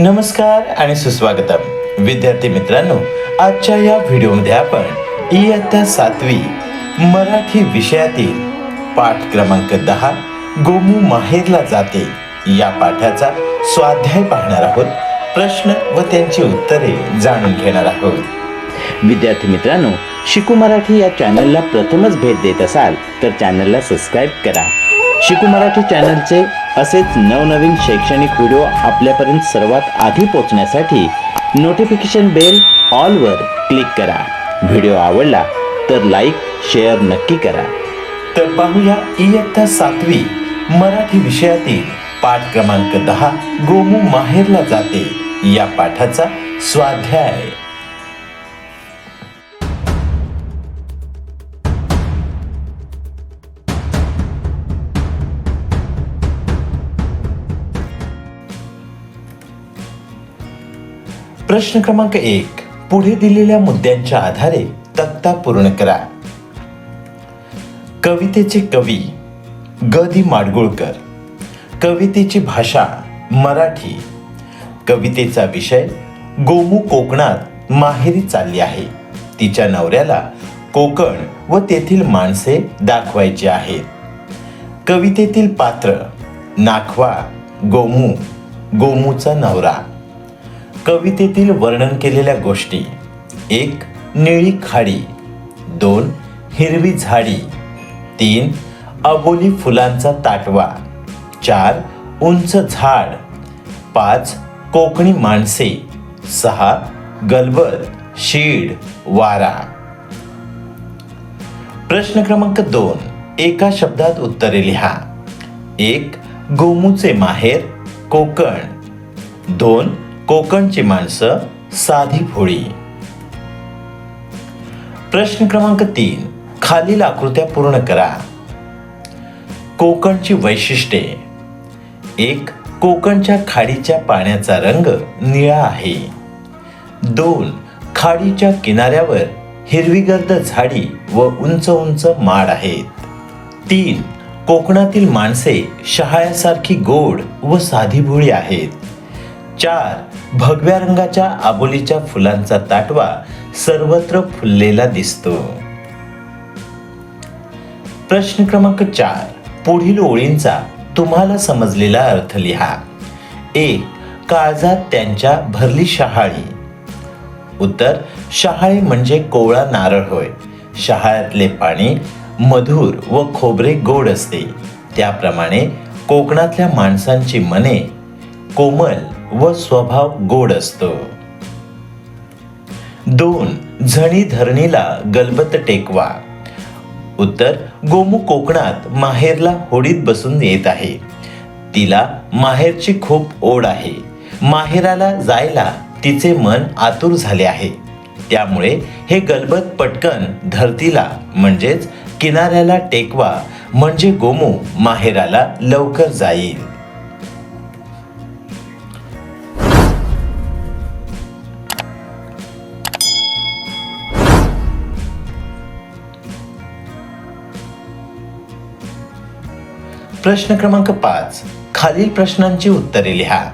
नमस्कार आणि सुस्वागतम. विद्यार्थी मित्रांनो आजच्या या व्हिडिओमध्ये आपण इयत्ता सातवी मराठी विषयातील पाठ क्रमांक दहा गोमू माहेरला जाते या पाठाचा स्वाध्याय पाहणार आहोत. प्रश्न व त्यांची उत्तरे जाणून घेणार आहोत. विद्यार्थी मित्रांनो शिकू मराठी या चॅनलला प्रथमच भेट देत असाल तर चॅनलला सबस्क्राईब करा. शिकू मराठी चॅनलचे असेच नवनवीन शैक्षणिक व्हिडिओ आपल्यापर्यंत सर्वात आधी पोहोचण्यासाठी नोटिफिकेशन बेल ऑलवर क्लिक करा. व्हिडिओ आवडला तर लाईक शेअर नक्की करा. तर पाहूया इयत्ता सातवी मराठी विषयातील पाठ क्रमांक दहा गोमू माहेरला जाते. या पाठाचा स्वाध्याय. प्रश्न क्रमांक एक पुढे दिलेल्या मुद्द्यांच्या आधारे तक्ता पूर्ण करा. कवितेचे कवी ग दि माडगुळकर. कवितेची भाषा मराठी. कवितेचा विषय गोमू कोकणात माहेरी चालली आहे. तिच्या नवऱ्याला कोकण व तेथील माणसे दाखवायची आहेत. कवितेतील पात्र नाखवा गोमू गोमूचा नवरा. कवितेतील वर्णन केलेल्या गोष्टी. एक निळी खाडी. दोन हिरवी झाडी. तीन अबोली फुलांचा ताटवा. चार उंच झाड. पाच कोकणी माणसे. सहा गलबत शीड वारा. प्रश्न क्रमांक दोन. एका शब्दात उत्तरे लिहा. एक गोमूचे माहेर कोकण. दोन कोकणची माणसं साधी भोळी. प्रश्न क्रमांक तीन खालील आकृत्या पूर्ण करा. कोकणची वैशिष्ट्ये. एक कोकणच्या खाडीच्या पाण्याचा रंग निळा आहे. दोन खाडीच्या किनाऱ्यावर हिरवीगर्द झाडी व उंच उंच माड आहेत. तीन कोकणातील माणसे शहाळ्यासारखी गोड व साधी भोळी आहेत. चार भगव्या रंगाच्या आबोलीच्या फुलांचा ताटवा सर्वत्र फुललेला दिसतो. प्रश्न क्रमांक चार. पुढील ओळींचा तुम्हाला समजलेला अर्थ लिहा. एक काळजात त्यांच्या भरली शहाळी. उत्तर शहाळी म्हणजे कोवळा नारळ होय. शहाळ्यातले पाणी मधुर व खोबरे गोड असते. त्याप्रमाणे कोकणातल्या माणसांची मने कोमल व स्वभाव गोड असतो. दोन झणी धरणीला गलबत टेकवा. उत्तर गोमू कोकणात माहेरला होडीत बसून येत आहे. तिला माहेरची खूप ओढ आहे. माहेराला जायला तिचे मन आतुर झाले आहे. त्यामुळे हे गलबत पटकन धरतीला म्हणजेच किनाऱ्याला टेकवा म्हणजे गोमू माहेराला लवकर जाईल. प्रश्न क्रमांक पाच. खालील प्रश्नांची उत्तरे लिहा.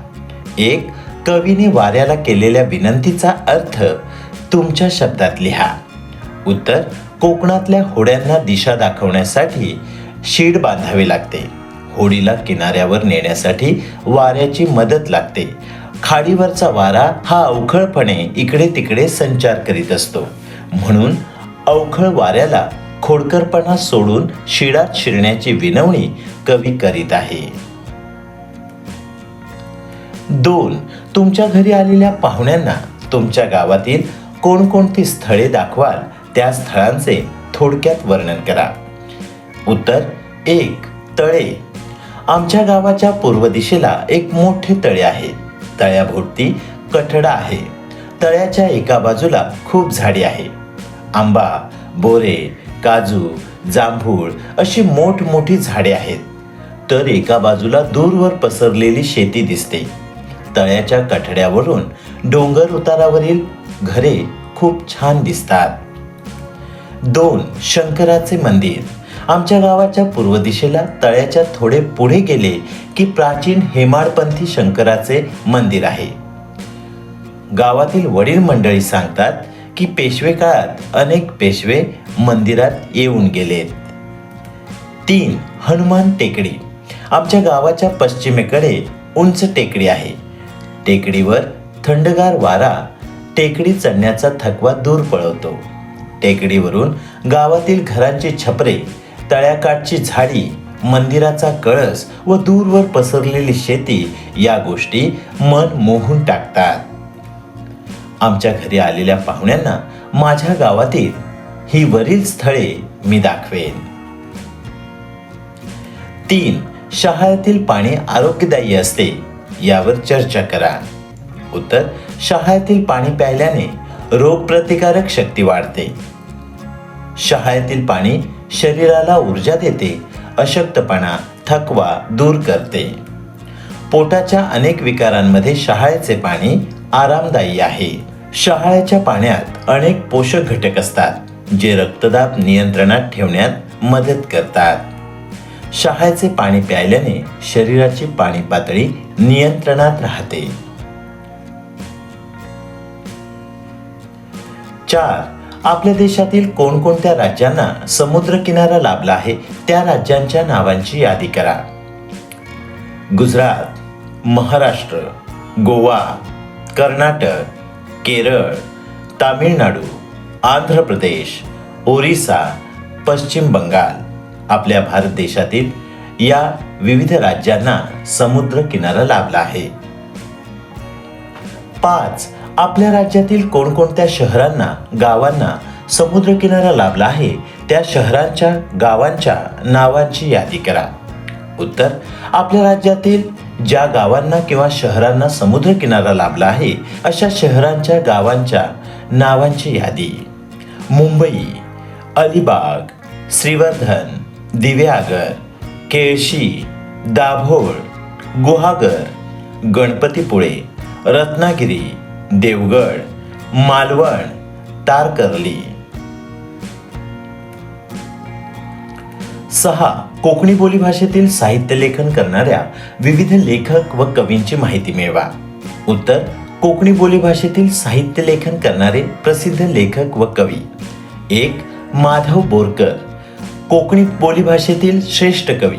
एक कवीने वाऱ्याला केलेल्या विनंतीचा अर्थ तुमच्या शब्दात लिहा. उत्तर कोकणातल्या होड्यांना दिशा दाखवण्यासाठी शीड बांधावी लागते. होडीला किनाऱ्यावर नेण्यासाठी वाऱ्याची मदत लागते. खाडीवरचा वारा हा अवखळपणे इकडे तिकडे संचार करीत असतो. म्हणून अवखळ वाऱ्याला खोडकरपणा सोडून शिडात शिरण्याची विनवणी कवी करीत आहे. दोन तुमच्या घरी आलेल्या पाहुण्यांना तुमच्या गावातील कोणकोणती स्थळे दाखवाल त्या स्थळांचे थोडक्यात वर्णन करा. उत्तर एक तळे. आमच्या गावाच्या पूर्व दिशेला एक मोठे तळे आहे. तळ्याभोवती कठडा आहे. तळ्याच्या एका बाजूला खूप झाडी आहे. आंबा बोरे काजू जांभूळ अशी मोठमोठी झाडे आहेत. तर एका बाजूला दूरवर पसरलेली शेती दिसते. तळ्याच्या कठड्यावरून डोंगर उतारावरील घरे खूप छान दिसतात. दोन शंकराचे मंदिर. आमच्या गावाच्या पूर्व दिशेला तळ्याच्या थोडे पुढे गेले की प्राचीन हेमाडपंथी शंकराचे मंदिर आहे. गावातील वडील मंडळी सांगतात की पेशवे काळात अनेक पेशवे मंदिरात येऊन गेलेत तीन हनुमान टेकडी. आमच्या गावाच्या पश्चिमेकडे उंच टेकडी आहे. टेकडीवर थंडगार वारा टेकडी चढण्याचा थकवा दूर पळवतो. टेकडीवरून गावातील घरांची छपरे तळ्याकाठची झाडी मंदिराचा कळस व दूरवर पसरलेली शेती या गोष्टी मन मोहून टाकतात. आमच्या घरी आलेल्या पाहुण्यांना माझ्या गावातील ही वरील स्थळे मी दाखवेन. तीन शहाळ्यातील पाणी आरोग्यदायी असते यावर चर्चा करा. उत्तर शहाळ्यातील पाणी प्यायल्याने रोगप्रतिकारक शक्ती वाढते. शहाळ्यातील पाणी शरीराला ऊर्जा देते अशक्तपणा थकवा दूर करते. पोटाच्या अनेक विकारांमध्ये शहाळ्याचे पाणी आरामदायी आहे. शहाळ्याच्या पाण्यात अनेक पोषक घटक असतात जे रक्तदाब नियंत्रणात ठेवण्यात मदत करतात. शहाळ्याचे पाणी प्यायल्याने शरीराची पाणी पातळी नियंत्रणात राहते. चार आपल्या देशातील कोणकोणत्या राज्यांना समुद्र किनारा लाभला आहे त्या राज्यांच्या नावांची यादी करा. गुजरात महाराष्ट्र गोवा कर्नाटक केरळ तामिळनाडू आंध्र प्रदेश ओरिसा पश्चिम बंगाल आपल्या भारत देशातील या विविध राज्यांना समुद्र किनारा लाभला आहे. पाच आपल्या राज्यातील कोणकोणत्या शहरांना गावांना समुद्रकिनारा लाभला आहे त्या शहरांच्या गावांच्या नावांची यादी करा. उत्तर आपल्या राज्यातील ज्या गावांना किंवा शहरांना समुद्रकिनारा लाभला आहे अशा शहरांच्या गावांच्या नावांची यादी. मुंबई अलिबाग श्रीवर्धन दिव्यागर केळशी दाभोळ गुहागर गणपतीपुळे रत्नागिरी देवगड मालवण तारकर्ली. सहा कोकणी बोली भाषेतील साहित्य लेखन करणाऱ्या विविध लेखक व कवींची माहिती मिळवा. उत्तर कोकणी बोली भाषेतील साहित्य लेखन करणारे प्रसिद्ध लेखक व कवी. एक माधव बोरकर कोकणी बोली भाषेतील श्रेष्ठ कवी.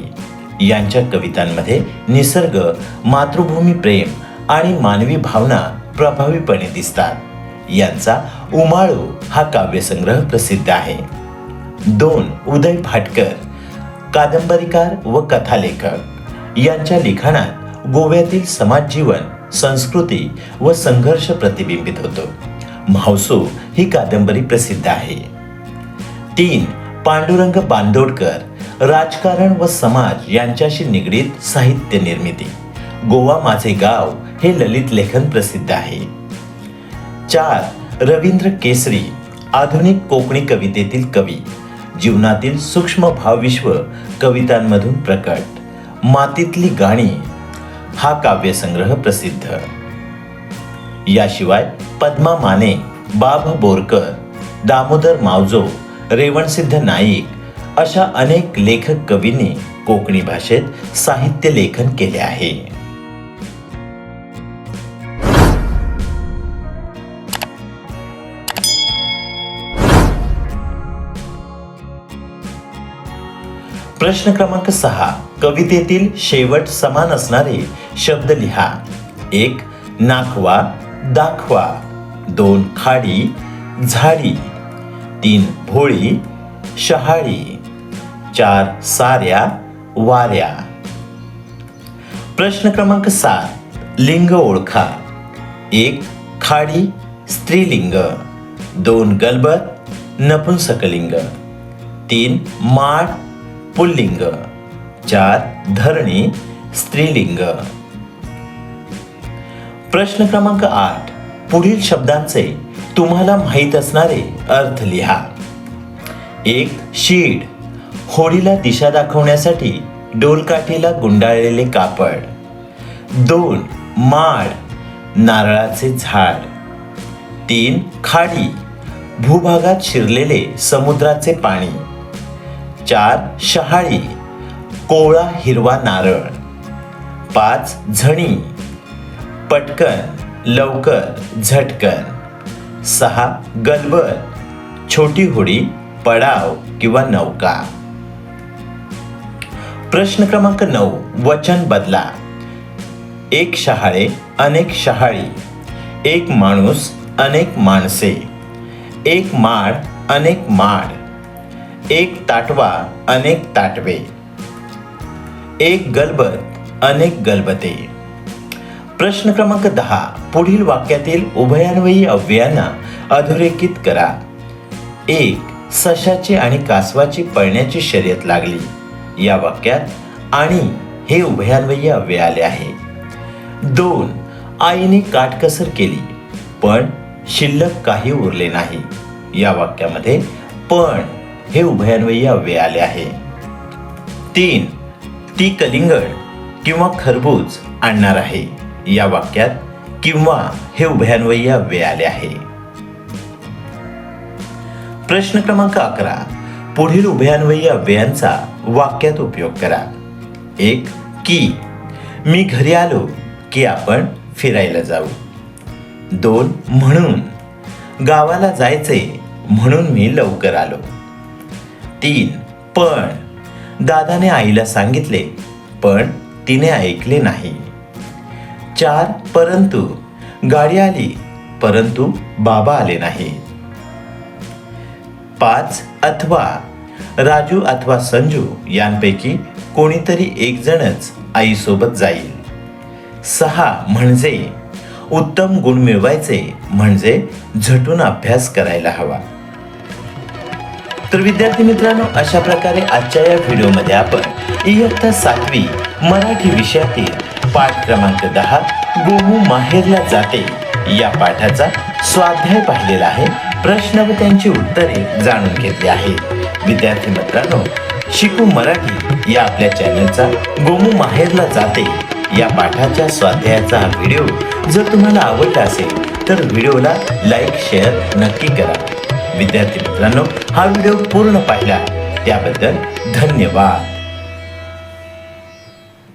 यांच्या कवितांमध्ये निसर्ग मातृभूमी प्रेम आणि मानवी भावना प्रभावीपणे दिसतात. यांचा उमाळू हा काव्यसंग्रह प्रसिद्ध आहे. दोन उदय भाटकर कादंबरीकार व कथालेखक. यांच्या लिखाणात गोव्यातील समाज जीवन संस्कृती व संघर्ष प्रतिबिंबित होतो. म्हावसो ही कादंबरी प्रसिद्ध आहे. तीन पांडुरंग बांदोडकर राजकारण व समाज यांच्याशी निगडीत साहित्य निर्मिती. गोवा माझे गाव हे ललित लेखन प्रसिद्ध आहे. चार रवींद्र केसरी आधुनिक कोकणी कवितेतील कवी. जीवनातील सूक्ष्म भावविश्व कवितांमधून प्रकट. मातीतली गाणी. हा काव्यसंग्रह प्रसिद्ध. याशिवाय पद्मा माने बाभ बोरकर दामोदर मावजो रेवणसिद्ध नाईक अशा अनेक लेखक कवींनी कोकणी भाषेत साहित्य लेखन केले आहे. प्रश्न क्रमांक सहा. कवितेतील शेवट समान असणारे शब्द लिहा. एक नाखवा दाखवा. दोन खाडी झाडी. तीन भोळी शहाळी. चार साऱ्या वाऱ्या. प्रश्न क्रमांक सात. लिंग ओळखा. एक खाडी स्त्रीलिंग. दोन गलबत नपुंसकलिंग. तीन माड पुल्लिंग चार धरणी स्त्रीलिंग. प्रश्न क्रमांक आठ. पुढील शब्दांचे तुम्हाला माहीत असणारे अर्थ लिहा. एक शीड. होडीला दिशा दाखवण्यासाठी डोलकाठीला गुंडाळलेले कापड. दोन माड. नारळाचे झाड. तीन खाडी. भूभागात शिरलेले समुद्राचे पाणी. चार शहाळी कोवळा हिरवा नारळ पाच झणी पटकन लवकर झटकन सहा गलबल छोटी होडी पडाव किंवा नौका. प्रश्न क्रमांक नऊ वचन बदला. एक शहाळे अनेक शहाळी एक माणूस अनेक माणसे एक माड अनेक माड. एक ताटवा अनेक ताटवे. एक गलबत अनेक गलबते. प्रश्न क्रमांक दहा पुढील वाक्यातील उभयान्वयी अव्ययांना अधोरेखित करा. एक सशाची आणि कासवाची पळण्याची शर्यत लागली. या वाक्यात आणि हे उभयान्वयी अव्यय आले आहे. दोन आईने काटकसर केली पण शिल्लक काही उरले नाही. या वाक्यामध्ये पण हे उभयान्वयी अव्यय आले आहे. तीन ती कलिंगड किंवा खरबूज आणणार आहे. या वाक्यात किंवा हे उभयान्वयी अव्यय आले आहे. प्रश्न क्रमांक अकरा पुढील उभयान्वयी अव्ययांचा वाक्यात उपयोग करा. एक की मी घरी आलो की आपण फिरायला जाऊ. दोन म्हणून. गावाला जायचे म्हणून मी लवकर आलो. तीन. पण दादाने आईला सांगितले पण तिने ऐकले नाही. चार परंतु गाडी आली परंतु बाबा आले नाही. पाच अथवा राजू अथवा संजू यांपैकी कोणीतरी एक जणच आईसोबत जाईल. सहा म्हणजे उत्तम गुण मिळवायचे म्हणजे झटून अभ्यास करायला हवा. तर विद्यार्थी मित्रांनो अशा प्रकारे आजच्या या व्हिडिओमध्ये आपण इयत्ता सातवी मराठी विषयातील पाठ क्रमांक दहा गोमू माहेरला जाते या पाठाचा स्वाध्याय पाहिलेला आहे. प्रश्न व त्यांची उत्तरे जाणून घेतली आहेत. विद्यार्थी मित्रांनो शिकू मराठी या आपल्या चॅनलचा गोमू माहेरला जाते या पाठाच्या स्वाध्यायाचा हा व्हिडिओ जर तुम्हाला आवडला असेल तर व्हिडिओला लाईक शेअर नक्की करा. विद्यार्थी मित्रांनो हा व्हिडिओ पूर्ण पाहिला. त्याबद्दल धन्यवाद.